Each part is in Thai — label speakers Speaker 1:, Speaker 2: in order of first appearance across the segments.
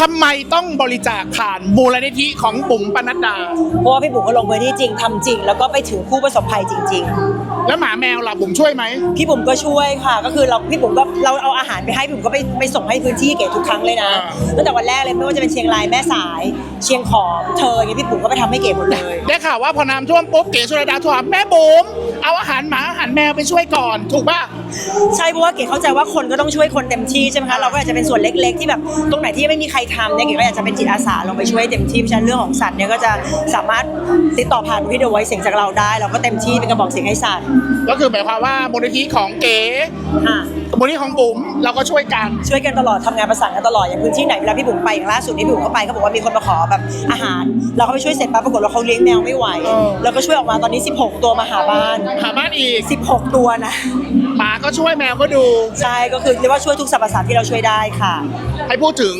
Speaker 1: ทำไมต้องบริจาคผ่านมูลนิธิของบุ๋มปนัดดา
Speaker 2: เพราะว่าพี่บุ๋มก็ลงพื้นที่จริงทำจริง แล้วก็ไปถึงผู้ประสบภัยจริง
Speaker 1: แล้วหมาแมวล่ะบุ๋มช่วยไหม
Speaker 2: ๆ พี่บุ๋มก็ช่วยค่ะ ก็คือเราพี่บุ๋มก็เราเอาอาหารไปให้พี่บุ๋มก็ไปไปส่งให้พื้นที่เก๋ทุกครั้งเลยนะ
Speaker 1: อ่า
Speaker 2: ตั้งแต่วันแรกเลยไม่ว่าจะเป็นเชียงรายแม่สาย เชียงของเธออย่างเงี้ยพี่บุ๋มก็ไปทำให้เก๋หมดเลย
Speaker 1: ได้ข่าวว่าพอน้ำท่วมปุ๊บเก๋สุรดาโทรหาแม่บุ๋มเอาอาหารหมาอาหารแมวไปช่วยก่อน ถูกป่ะ
Speaker 2: ใช่เพราะว่าเก๋เข้าใจว่าคนก็ต้องช่วยคนเต็มที่ใช่ไหมคะเราก็อาจจะเป็นส่วนเล็กๆ ที่แบบตรงไหนที่ไม่มีใครทำเนี่ยเก๋ก็อยากจะเป็นจิตอาสาลงไปช่วยเต็มที่เพราะฉะนั้นเรื่องของสัตว์เนี่ยก็จะสามารถติดต่อผ่านวิดีโอไว้เสียงจากเราได้ เราก็เต็มที่เป็นกระบอกเสียงให้สัตว์
Speaker 1: ก็คือหมายความว่ามูลนิธิของเก๋
Speaker 2: ค่ะ
Speaker 1: มูลนิธิของบุ๋มเราก็ช่วยกัน
Speaker 2: ช่วยกันตลอดทำงานประสานกันตลอดอย่างพื้นที่ไหนเวลาพี่บุ๋มไปอย่างล่าสุดนี้พี่บุ๋มก็ไปเขาบอกว่ามีคนมาขอแบบอาหาร เราก็ไปช่วยเสร็จปั๊บปรากฏว่าเขาเลี้ยงแมวไม่ไหว
Speaker 1: เออ
Speaker 2: แล้วก็ช่วยออกมาตอนนี้ 16 ตัวมาหาบ้าน
Speaker 1: หาบ้านอีก
Speaker 2: 16 ตัวนะ
Speaker 1: หมาก็ช่วยแมวก็ดู
Speaker 2: ใช่ก็คือเรียกว่าช่วยทุกสรรพสัตว์ที่เราช่วยได้ค่ะ
Speaker 1: ให้พูดถึง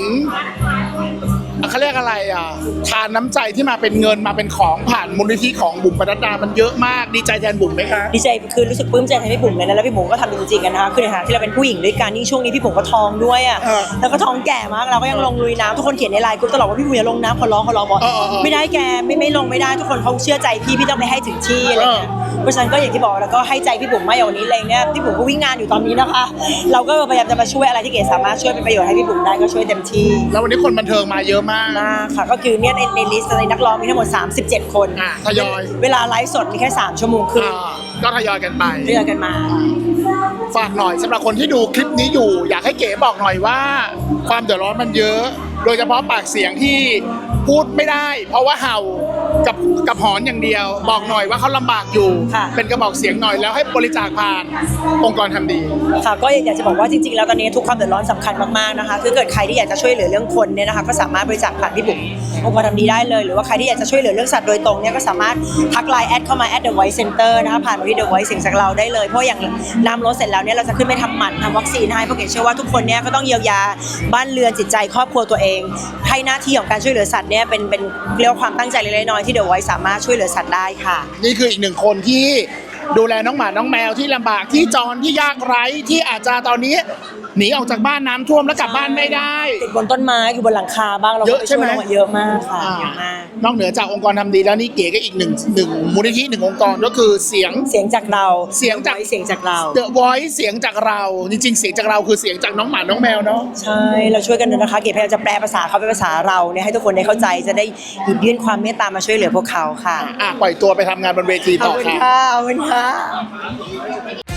Speaker 1: เขาเรียกอะไรอะทานน้ำใจที่มาเป็นเงินมาเป็นของผ่านมูลนิธิของบุ๋มปนัดดามันเยอะมากดีใจแทนบุ๋มไหมคะ
Speaker 2: ดีใจคือรู้สึกปลื้มใจแทนพี่บุ๋มเลยนะแล้วพี่บุ๋มก็ทำจริงๆกันนะคะคือในฐานะที่เราเป็นผู้หญิงด้วยกันยิ่งช่วงนี้พี่บุ๋มก็ท้องด้วยอะ
Speaker 1: เออ
Speaker 2: แล้วก็ท้องแก่มากเราก็ยังลงลุยน้ำทุกคนเขียนในไลน์กรุ๊ปตลอดว่าพี่บุ๋มอย่าลงน้ำขอร้องขอร้องบอก
Speaker 1: เออเออเออ
Speaker 2: ไม่ได้แกไม่ไม่ลงไม่ได้ทุกคนเขาเชื่อใจพี่พี่ต้องไปให้ถึงที่อะไรเงี้ยเพราะฉะนั้นก็อย่างที่บอกแล้วก็ให้ใจพี่บุ๋มมากอย่างวันนี้เลยเนี่ยพี่บุ๋มก็วิ่งงานอยู่ตอนนี้นะคะ เราก็พยายามจะมาช่วยอะไรที่เก๋สามารถช่วยเป็นประโยชน์ให้พี่บุ๋มได้ก็ช่วยเต็มที่
Speaker 1: แล้ววันนี้คนบันเทิงมาเยอะมาก
Speaker 2: มากค่ะ ก็คือเนี่ยในในลิสต์ในนักร้องมีทั้งหมด 37 คน
Speaker 1: อะทยอย
Speaker 2: เวลาไลฟ์สดมีแค่ 3 ชั่วโมงครึ่ง
Speaker 1: อ่าก็ทยอยกันไป
Speaker 2: เรื่อยกันมา
Speaker 1: ฝากหน่อยสำหรับคนที่ดูคลิปนี้อยู่ อยากให้เก๋บอกหน่อยว่า ความเดือดร้อนมันเยอะ โดยเฉพาะปากเสียงที่พูดไม่ได้ เพราะว่าเห่า กับกับหอนอย่างเดียว บอกหน่อยว่าเขาลำบากอยู่
Speaker 2: ค่ะ
Speaker 1: เป็นกระบอกเสียงหน่อยแล้วให้บริจาคผ่านองค์กรทำดี
Speaker 2: ค่ะก็อยากจะบอกว่าจริงๆ แล้วตอนนี้ทุกความเดือดร้อนสำคัญมากๆนะคะคือเกิดใครที่อยากจะช่วยเหลือเรื่องคนเนี่ยนะคะก็สามารถบริจาคผ่านพี่บุ๋มองค์กรทำดีได้เลย หรือว่าใครที่อยากจะช่วยเหลือเรื่องสัตว์โดยตรงเนี่ยก็สามารถทักไลน์แอดเข้ามา at the voice center นะคะผ่านมาที่ the voice เสียงจากเราได้เลยเพราะอย่างน้ำลดเสร็จแล้วเนี่ยเราจะขึ้นไปทำหมันทำวัคซีนให้เพราะเก๋เชื่อว่าทุกคนเนี่ยก็ต้องเยียวยาบ้านเรือนจิตใจครอบครัวตัวเอง ให้หน้าที่ของการช่วยเหลือสัตว์เนี่ยเป็นเป็นเรียกว่าความตั้งใจเล็กๆน้อยๆที่เดอะไวสามารถช่วยเหลือสัตว์ได้ค่ะ
Speaker 1: นี่คืออีกหนึ่งคนที่ดูแลน้องหมาน้องแมวที่ลำบากที่จรที่ยากไร้ที่อาจจะตอนนี้ หนีออกจากบ้านน้ำท่วมแล้วกลับบ้านไม่ได้
Speaker 2: ติดบนต้นไม้อยู่บนหลังคาบ้างเรา
Speaker 1: เย
Speaker 2: ก็
Speaker 1: อะ
Speaker 2: ไป
Speaker 1: ใช่
Speaker 2: ช่วย
Speaker 1: ไหม
Speaker 2: น้องเยอะมากค่ะ
Speaker 1: อ่า
Speaker 2: เยอะมาก
Speaker 1: นอกเหนือจากองค์กรทำดีแล้วนี่เก๋ก็อีกหนึ่งหนึ่งมูลนิธิหนึ่งองค์กรก็คือเสียง
Speaker 2: เสียงจากเรา
Speaker 1: เสียงจาก
Speaker 2: เสียงจากเรา
Speaker 1: The Voice เสียงจากเราจริงๆเสียงจากเราคือเสียงจากน้องหมาน้องแมวเนาะ
Speaker 2: ใช่เราช่วยกันนะคะ เก๋พยายามจะแปลภาษาเขาเป็นภาษาเราเนี่ยให้ทุกคนได้เข้าใจจะได้หยิบยื่นความเมตตามาช่วยเหลือพวกเขาค่ะ
Speaker 1: อะ ปล่อยตัวไปทำงานบนเวที
Speaker 2: ขอ
Speaker 1: ต่
Speaker 2: บ
Speaker 1: อ
Speaker 2: คุณ
Speaker 1: ค่ะ
Speaker 2: ค่ะขอบคุณค่ะ